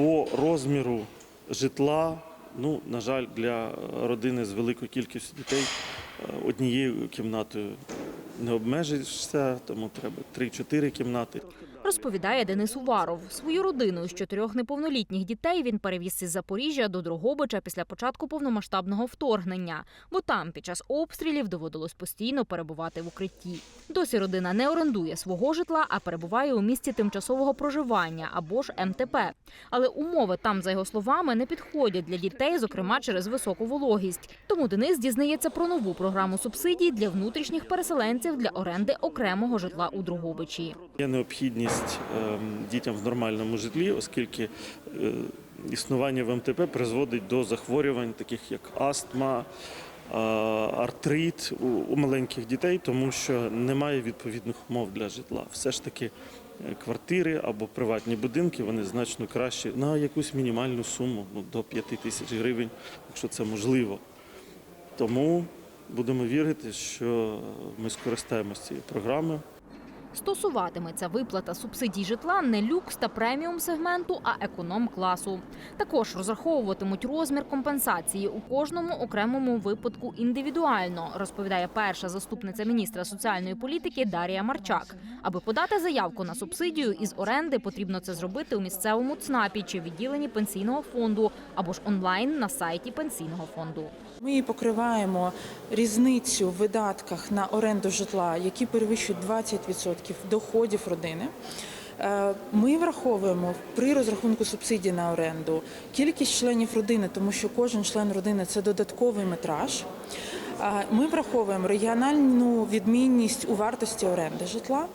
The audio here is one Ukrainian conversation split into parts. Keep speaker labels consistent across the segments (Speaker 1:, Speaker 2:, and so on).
Speaker 1: По розміру житла, ну, на жаль, для родини з великою кількістю дітей е, однією кімнатою не обмежишся, тому треба 3-4 кімнати.
Speaker 2: Розповідає Денис Уваров. Свою родину з чотирьох неповнолітніх дітей він перевіз із Запоріжжя до Дрогобича після початку повномасштабного вторгнення, бо там під час обстрілів доводилось постійно перебувати в укритті. Досі родина не орендує свого житла, а перебуває у місці тимчасового проживання або ж МТП. Але умови там, за його словами, не підходять для дітей, зокрема через високу вологість. Тому Денис дізнається про нову програму субсидій для внутрішніх переселенців для оренди окремого житла у Дрогобичі.
Speaker 1: Є необхідність ем, дітям в нормальному житлі, оскільки е, існування в МТП призводить до захворювань, таких як астма, е, артрит у, у маленьких дітей, тому що немає відповідних умов для житла. Все ж таки е, квартири або приватні будинки вони значно кращі на якусь мінімальну суму, ну, до 5 тисяч гривень, якщо це можливо. Тому будемо вірити, що ми скористаємося цією програмою.
Speaker 2: Стосуватиметься виплата субсидій житла не люкс та преміум сегменту, а економ класу. Також розраховуватимуть розмір компенсації у кожному окремому випадку індивідуально, розповідає перша заступниця міністра соціальної політики Дарія Марчак. Аби подати заявку на субсидію із оренди, потрібно це зробити у місцевому ЦНАПі чи відділенні пенсійного фонду або ж онлайн на сайті пенсійного фонду.
Speaker 3: Ми покриваємо різницю в видатках на оренду житла, які перевищують 20% доходів родини. Е, Ми враховуємо при розрахунку субсидій на оренду кількість членів родини, тому що кожен член родини це додатковий метраж. Ми враховуємо регіональну відмінність у вартості оренди житла.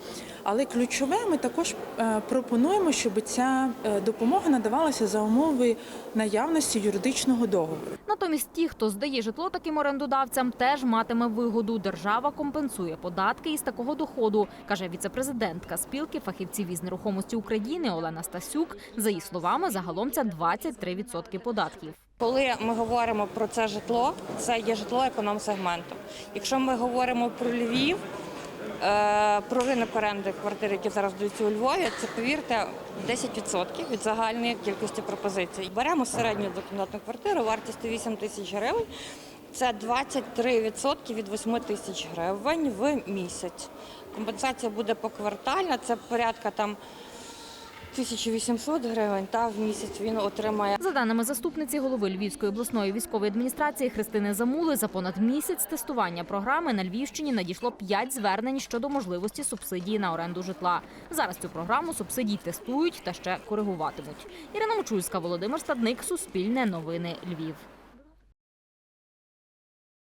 Speaker 3: Але ключове ми також е, пропонуємо, щоб ця е, допомога надавалася за умови наявності юридичного договору.
Speaker 2: Натомість ті, хто здає житло таким орендодавцям, теж матиме вигоду. Держава компенсує податки із такого доходу, каже віцепрезидентка спілки фахівців із нерухомості України Олена Стасюк. За її словами, загалом це 23% податків.
Speaker 4: Коли ми говоримо про це житло, це є житло економ-сегменту. Якщо ми говоримо про Львів, е, про ринок оренди квартир, які зараз даються у Львові, це повірте 10% від загальної кількості пропозицій. Беремо середню двокімнатну квартиру вартістю 8 тисяч гривень. Це 23% від 8 тисяч гривень в місяць. Компенсація буде поквартальна, це порядка там 1800 гривень, та в місяць він отримає
Speaker 2: За даними заступниці голови Львівської обласної військової адміністрації Христини Замули, за понад місяць тестування програми на Львівщині надійшло 5 звернень щодо можливості субсидії на оренду житла. Зараз цю програму субсидій тестують та ще коригуватимуть. Ірина Мочульська, Володимир Стадник, Суспільне новини Львів.